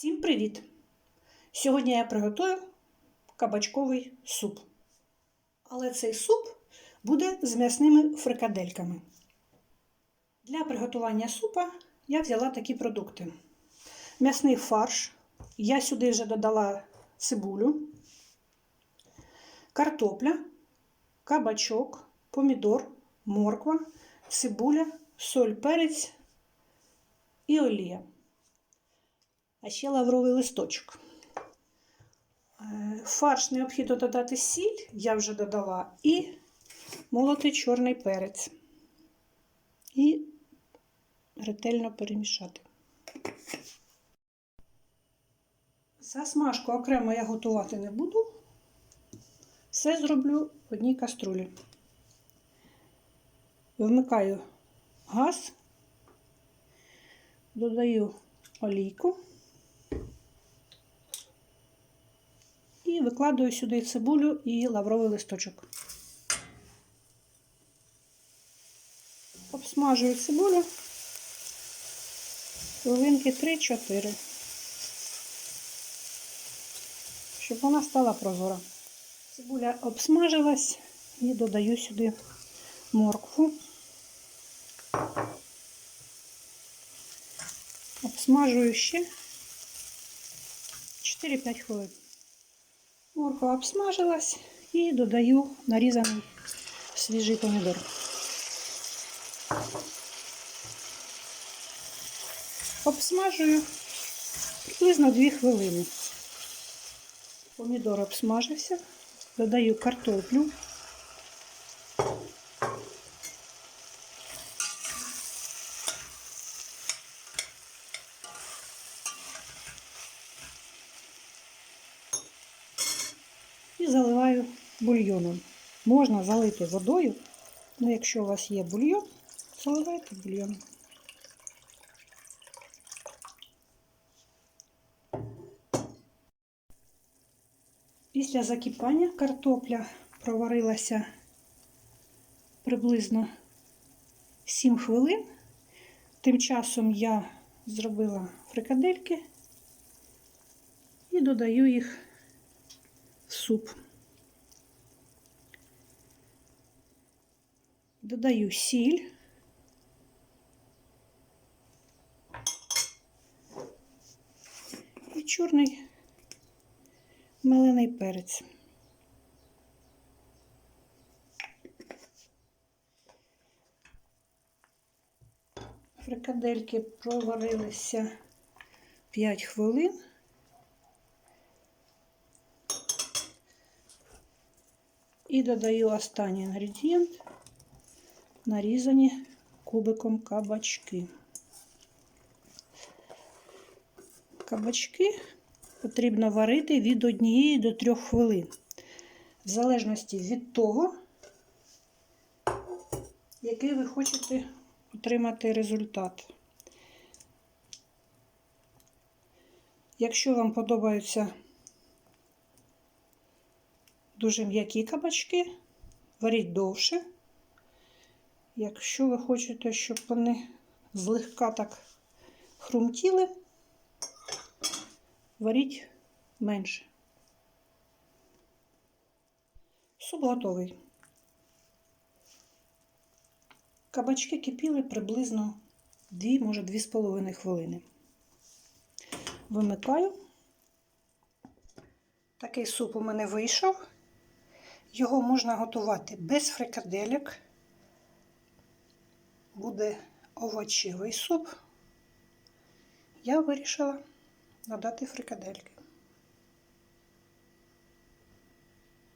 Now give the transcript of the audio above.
Всім привіт! Сьогодні я приготую кабачковий суп. Але цей суп буде з м'ясними фрикадельками. Для приготування супа я взяла такі продукти: м'ясний фарш. Я сюди вже додала цибулю, картопля, кабачок, помідор, морква, цибуля, соль, перець і олія а ще лавровий листочок. Е, Фарш необхідно додати сіль, я вже додала, і молотий чорний перець. І ретельно перемішати. Засмажку окремо я готувати не буду. Все зроблю в одній каструлі. Вмикаю газ, додаю олійку. І викладаю сюди цибулю і лавровий листочок. Обсмажую цибулю хвилинки 3-4, щоб вона стала прозора. Цибуля обсмажилась і додаю сюди моркву. Обсмажую ще 4-5 хвилин. Морква обсмажилась і додаю нарізаний свіжий помідор. Обсмажую приблизно 2 хвилини. Помідор обсмажився, додаю картоплю. І заливаю бульйоном. Можна залити водою, але якщо у вас є бульйон, заливайте бульйоном. Після закипання картопля проварилася приблизно 7 хвилин. Тим часом я зробила фрикадельки і додаю їх суп. Додаю сіль. І чорний мелений перець. Фрикадельки проварилися 5 хвилин. І додаю останній інгредієнт, нарізані кубиком кабачки. Кабачки потрібно варити від 1 до 3 хвилин, в залежності від того, який ви хочете отримати результат. Якщо вам подобаються дуже м'які кабачки, варіть довше. Якщо ви хочете, щоб вони злегка так хрумтіли, варіть менше. Суп готовий. Кабачки кипіли приблизно 2, може 2,5 хвилини. Вимикаю. Такий суп у мене вийшов. Його можна готувати без фрикаделек. Буде овочевий суп. Я вирішила додати фрикадельки.